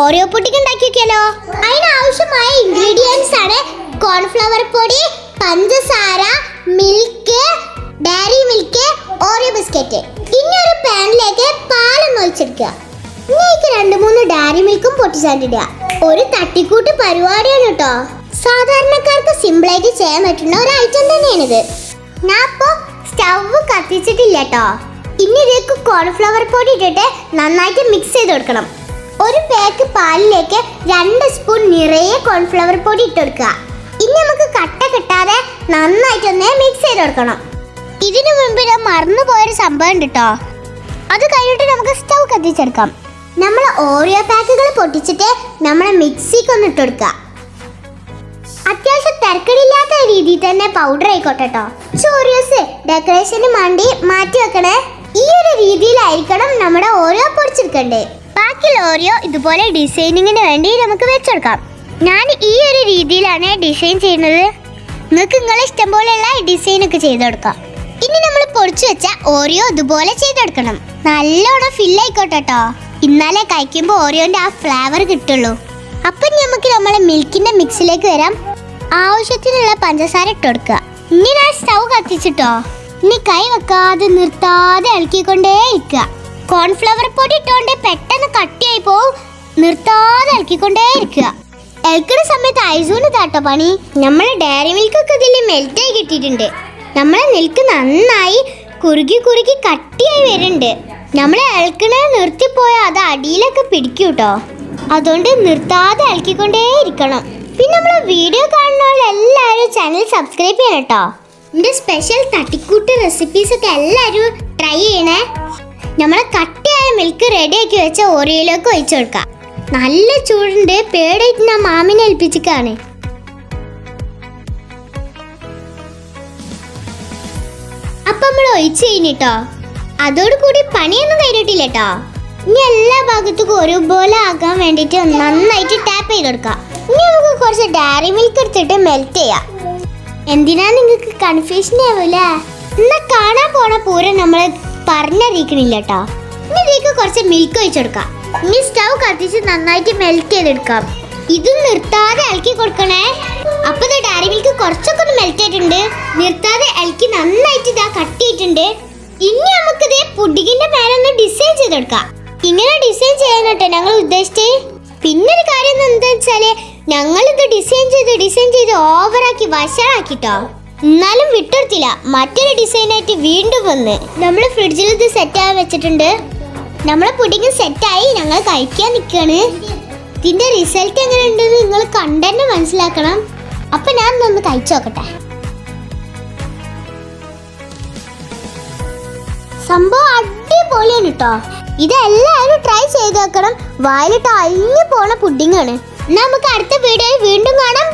Oreo പൊട്ടിക്ക് ഉണ്ടാക്കി അതിനാവശ്യമായ ingredients ആണ് കോൺഫ്ലവർ പൊടി പഞ്ചസാര milk Dairy Milk Oreo biscuit ഇനി ഒരു പാനിലേക്ക് പാലൊന്ന് ഒഴിച്ചെടുക്കുക. ഇനിക്ക് രണ്ട് മൂന്ന് ഡയറി മിൽക്കും പൊട്ടിച്ചാണ്ടിടുക ഒരു തട്ടിക്കൂട്ട് പരിപാടിയാണ് കേട്ടോ. സാധാരണക്കാർക്ക് സിമ്പിളായിട്ട് ചെയ്യാൻ പറ്റുന്ന ഒരു ഐറ്റം തന്നെയാണിത് ഞാൻ ഇപ്പോ സ്റ്റവ് കത്തിച്ചിട്ടില്ല കേട്ടോ. ഇനി ഇതിലേക്ക് കോൺഫ്ലവർ പൊടി ഇട്ടിട്ട് നന്നായിട്ട് മിക്സ് ചെയ്ത് കൊടുക്കണം. ഒരു പാക്ക് പാലിലേക്ക് രണ്ട് സ്പൂൺ നിറയെ കോൺഫ്ലവർ പൊടി ഇട്ട് കൊടുക്കുക. ഇനി നമുക്ക് കട്ട കിട്ടാതെ നന്നായിട്ടൊന്ന് മിക്സ് ചെയ്ത് കൊടുക്കണം. ഇതിനു മുൻപ് ഞാൻ മറന്നു പോയൊരു സംഭവം ഉണ്ട് കേട്ടോ അത് കഴിഞ്ഞിട്ട് നമുക്ക് സ്റ്റൗ കത്തിച്ചെടുക്കാം. നമ്മൾ ഓറിയോ പാക്കുകൾ പൊട്ടിച്ചിട്ട് നമ്മളെ മിക്സിക്ക് ഒന്ന് ഇട്ട് കൊടുക്കുക. അത്യാവശ്യം തിരക്കടില്ലാത്ത രീതിയിൽ തന്നെ പൗഡർ ആയിക്കോട്ടെ കേട്ടോ ചോറിയോസ് ഡെക്കറേഷന് വേണ്ടി മാറ്റി വെക്കണേ. ഈ ഒരു രീതിയിലായിരിക്കണം നമ്മുടെ ഓരോ പൊടിച്ചെടുക്കണ്ടേ. ഓറിയോ ഇതുപോലെ ഡിസൈനിങ്ങിന് വേണ്ടി നമുക്ക് വെച്ചെടുക്കാം. ഞാൻ ഈ ഒരു രീതിയിലാണ് ഡിസൈൻ ചെയ്യുന്നത്. നിങ്ങൾക്ക് നിങ്ങൾ ഇഷ്ടം പോലെയുള്ള ഡിസൈൻ ഒക്കെ ചെയ്തെടുക്കാം ഇനി നമ്മൾ പൊടിച്ചു വെച്ച ഓറിയോ ഇതുപോലെ ചെയ്തെടുക്കണം നല്ലോണം ഫിൽ ആയിക്കോട്ടെ കേട്ടോ ഇന്നാലേ കഴിക്കുമ്പോൾ ഓറിയോന്റെ ആ ഫ്ലേവർ കിട്ടുള്ളൂ. അപ്പൊ നമുക്ക് നമ്മളെ മിൽക്കിന്റെ മിക്സിലേക്ക് വരാം. ആവശ്യത്തിനുള്ള പഞ്ചസാര ഇട്ട് കൊടുക്കുക. ഇനി ഞാൻ സ്റ്റൗ കത്തിച്ചിട്ടോ. ഇനി കൈ വെക്കാതെ നിർത്താതെ ഇളക്കിക്കൊണ്ടേ ഇരിക്കുക കോൺഫ്ലവർ പൊടി ഇട്ടോണ്ട് പെട്ടെന്ന് കട്ടിയായി പോവും. നിർത്താതെ ഇളക്കിക്കൊണ്ടേ ഇരിക്കുക ഇളക്കുന്ന സമയത്ത് ഐസൂന് താട്ടോ പണി. നമ്മളെ ഡയറി മിൽക്കൊക്കെ ഇതിൽ മെൽറ്റായി കിട്ടിയിട്ടുണ്ട്. നമ്മളെ മിൽക്ക് നന്നായി കുറുകി കുറുകി കട്ടിയായി വരുന്നുണ്ട്. നമ്മളെ ഇളക്കണ നിർത്തിപ്പോയാൽ അത് അടിയിലൊക്കെ പിടിക്കും കേട്ടോ അതുകൊണ്ട് നിർത്താതെ ഇളക്കിക്കൊണ്ടേ ഇരിക്കണം പിന്നെ നമ്മളെ വീഡിയോ കാണുന്നവരെല്ലാവരും ചാനൽ സബ്സ്ക്രൈബ് ചെയ്യണം കേട്ടോ എന്റെ സ്പെഷ്യൽ തട്ടിക്കൂട്ട് റെസിപ്പീസൊക്കെ എല്ലാവരും ട്രൈ ചെയ്യണേ. നമ്മളെ കട്ടിയായ മിൽക്ക് റെഡിയാക്കി വെച്ച ഓറിയയിലേക്ക് ഒഴിച്ചു കൊടുക്കാം. നല്ല ചൂടുണ്ട് പേടായിട്ട് ഞാൻ മാമിനെ ഏൽപ്പിച്ചിക്കാണ്. അപ്പൊ നമ്മൾ ഒഴിച്ചു കഴിഞ്ഞിട്ടോ? അതോടുകൂടി പണിയൊന്നും കഴിഞ്ഞിട്ടില്ല കേട്ടോ ഇനി എല്ലാ ഭാഗത്തേക്കും ഒരുപോലെ ആക്കാൻ വേണ്ടിട്ട് നന്നായിട്ട് ടാപ്പ് ചെയ്ത് കൊടുക്കാം. ഇനി നമുക്ക് കുറച്ച് ഡയറി മിൽക്ക് എടുത്തിട്ട് മെൽറ്റ് ചെയ്യാം. എന്തിനാ നിങ്ങൾക്ക് കൺഫ്യൂഷൻ ആവൂലേ? എന്നാ കാണാൻ പോണ പൂരം നമ്മൾ പറഞ്ഞറിയിക്കണില്ല കേട്ടോ ഇനി ഇതിലേക്ക് കുറച്ച് മിൽക്ക് ഒഴിച്ചു കൊടുക്കാം. ഇനി സ്റ്റൗ കത്തിച്ച് നന്നായിട്ട് മെൽറ്റ് ചെയ്തെടുക്കാം. ഇതും നിർത്താതെ ഇളക്കി കൊടുക്കണേ. അപ്പൊ ഡയറി മിൽക്ക് കുറച്ചൊക്കെ ഒന്ന് മെൽറ്റ് ആയിട്ടുണ്ട്. നിർത്താതെ ഇളക്കി നന്നായിട്ട് ഇതാ കട്ടിയിട്ടുണ്ട് ഇനി നമുക്ക് ഇതേ പുഡിങ്ങിന്റെ മേലെ ഒന്ന് ഡിസൈൻ ചെയ്തെടുക്കാം ഇങ്ങനെ ഡിസൈൻ ചെയ്യാനട്ടെ ഞങ്ങൾ ഉദ്ദേശിച്ചേ. പിന്നെ ഒരു കാര്യം എന്താ വെച്ചാൽ ഞങ്ങൾ ഇത് ഡിസൈൻ ചെയ്ത് ഡിസൈൻ ചെയ്ത് ഓവറാക്കി വഷളാക്കിട്ടോ. എന്നാലും വിട്ടെടുത്തില്ല. മറ്റൊരു ഡിസൈനായിട്ട് വീണ്ടും വന്ന്. നമ്മൾ ഫ്രിഡ്ജിൽ ഇത് സെറ്റ് ആവാൻ വെച്ചിട്ടുണ്ട്. നമ്മളെ പുഡിങ് സെറ്റായി ഞങ്ങൾ കഴിക്കാൻ നിൽക്കുകയാണ് ഇതിന്റെ റിസൾട്ട് എങ്ങനെ ഉണ്ടെന്ന് നിങ്ങൾ കണ്ടന്നെ മനസ്സിലാക്കണം. അപ്പൊ ഞാൻ ഒന്ന് കഴിച്ചു നോക്കട്ടെ. സംഭവം അടിപൊളിയാണ് കേട്ടോ ഇതെല്ലാവരും ട്രൈ ചെയ്ത് നോക്കണം. വായിലിട്ട് അഴിഞ്ഞു പോണ പുഡിങ്ങാണ്. നമുക്ക് അടുത്ത വീഡിയോയിൽ വീണ്ടും കാണാം.